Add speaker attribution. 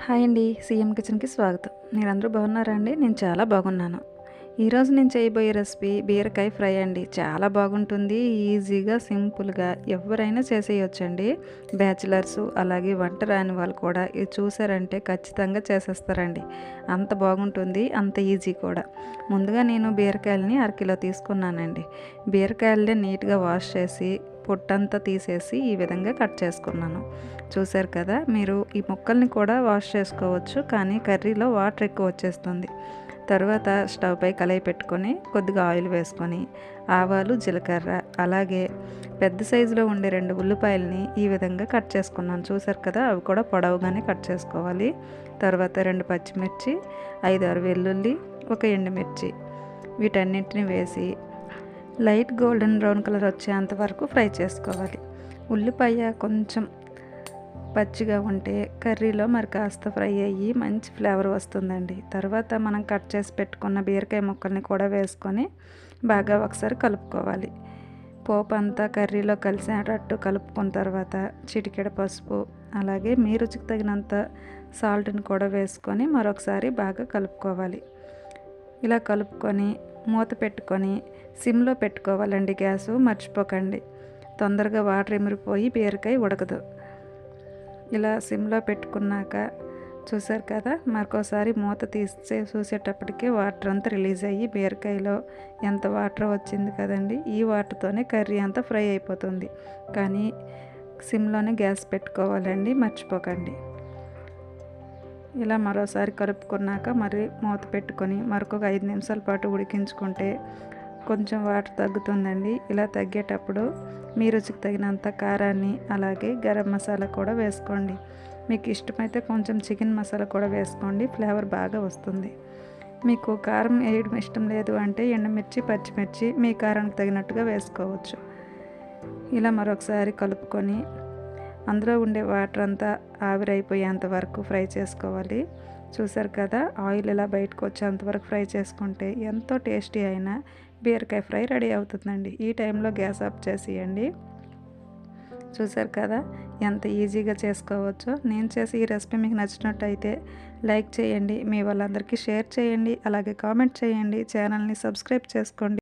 Speaker 1: Hi అండి CM కిచెన్కి స్వాగతం. మీరందరూ బాగున్నారా అండి? నేను చాలా బాగున్నాను. ఈరోజు నేను చేయబోయే రెసిపీ బీరకాయ ఫ్రై అండి. చాలా బాగుంటుంది ఈజీగా సింపుల్గా ఎవరైనా చేసేయొచ్చండి. బ్యాచిలర్స్ అలాగే వంట రాని వాళ్ళు కూడా ఇది చూసారంటే ఖచ్చితంగా చేసేస్తారండి. అంత బాగుంటుంది అంత ఈజీ కూడా. ముందుగా నేను బీరకాయలని అరకిలో తీసుకున్నానండి. బీరకాయలని నీట్గా వాష్ చేసి పొట్టంతా తీసేసి ఈ విధంగా కట్ చేసుకున్నాను. చూసారు కదా మీరు ఈ ముక్కల్ని కూడా వాష్ చేసుకోవచ్చు కానీ కర్రీలో వాటర్ ఎక్కువ వచ్చేస్తుంది. తర్వాత స్టవ్ పై కలయి పెట్టుకొని కొద్దిగా ఆయిల్ వేసుకొని ఆవాలు జీలకర్ర అలాగే పెద్ద సైజులో ఉండే రెండు ఉల్లిపాయలని ఈ విధంగా కట్ చేసుకున్నాను. చూసారు కదా అవి కూడా పొడవుగానే కట్ చేసుకోవాలి. తర్వాత రెండు పచ్చిమిర్చి ఐదు ఆరు వెల్లుల్లి ఒక ఎండుమిర్చి. వీటన్నిటిని వేసి లైట్ గోల్డెన్ బ్రౌన్ కలర్ వచ్చేంత వరకు ఫ్రై చేసుకోవాలి. ఉల్లిపాయ కొంచెం పచ్చిగా ఉంటే కర్రీలో మరి కాస్త ఫ్రై అయ్యి మంచి ఫ్లేవర్ వస్తుందండి. తర్వాత మనం కట్ చేసి పెట్టుకున్న బీరకాయ ముక్కల్ని కూడా వేసుకొని బాగా ఒకసారి కలుపుకోవాలి. పోపు అంతా కర్రీలో కలిసేటట్టు కలుపుకున్న తర్వాత చిటికెడ పసుపు అలాగే మీ రుచికి తగినంత సాల్ట్ని కూడా వేసుకొని మరొకసారి బాగా కలుపుకోవాలి. ఇలా కలుపుకొని మూత పెట్టుకొని సిమ్లో పెట్టుకోవాలండి గ్యాసు మర్చిపోకండి. తొందరగా వాటర్ ఎమిరిపోయి బీరకాయ ఉడకదు. ఇలా సిమ్లో పెట్టుకున్నాక చూసారు కదా మరొకసారి మూత తీస్తే చూసేటప్పటికి వాటర్ అంతా రిలీజ్ అయ్యి బీరకాయలో ఎంత వాటర్ వచ్చింది కదండి ఈ వాటర్తోనే కర్రీ అంతా ఫ్రై అయిపోతుంది. కానీ సిమ్లోనే గ్యాస్ పెట్టుకోవాలండి మర్చిపోకండి. ఇలా మరోసారి కలుపుకున్నాక మరి మూత పెట్టుకొని మరొక ఐదు నిమిషాల పాటు ఉడికించుకుంటే కొంచెం వాటర్ తగ్గుతుందండి. ఇలా తగ్గేటప్పుడు మీ రుచికి తగినంత కారాన్ని అలాగే గరం మసాలా కూడా వేసుకోండి. మీకు ఇష్టమైతే కొంచెం చికెన్ మసాలా కూడా వేసుకోండి. ఫ్లేవర్ బాగా వస్తుంది. మీకు కారం వేయడం ఇష్టం లేదు అంటే ఎండుమిర్చి పచ్చిమిర్చి మీ కారానికి తగినట్టుగా వేసుకోవచ్చు. ఇలా మరొకసారి కలుపుకొని అందులో ఉండే వాటర్ అంతా ఆవిరైపోయేంత వరకు ఫ్రై చేసుకోవాలి. చూసారు కదా ఆయిల్ ఇలా బయటకు వచ్చేంత వరకు ఫ్రై చేసుకుంటే ఎంతో టేస్టీ అయిన బీరకాయ ఫ్రై రెడీ అవుతుందండి. ఈ టైంలో గ్యాస్ ఆఫ్ చేసేయండి. చూసారు కదా ఎంత ఈజీగా చేసుకోవచ్చో. నేను చేసి ఈ రెసిపీ మీకు నచ్చినట్టయితే లైక్ చేయండి. మీ వాళ్ళందరికీ షేర్ చేయండి. అలాగే కామెంట్ చేయండి. ఛానల్ని సబ్స్క్రైబ్ చేసుకోండి.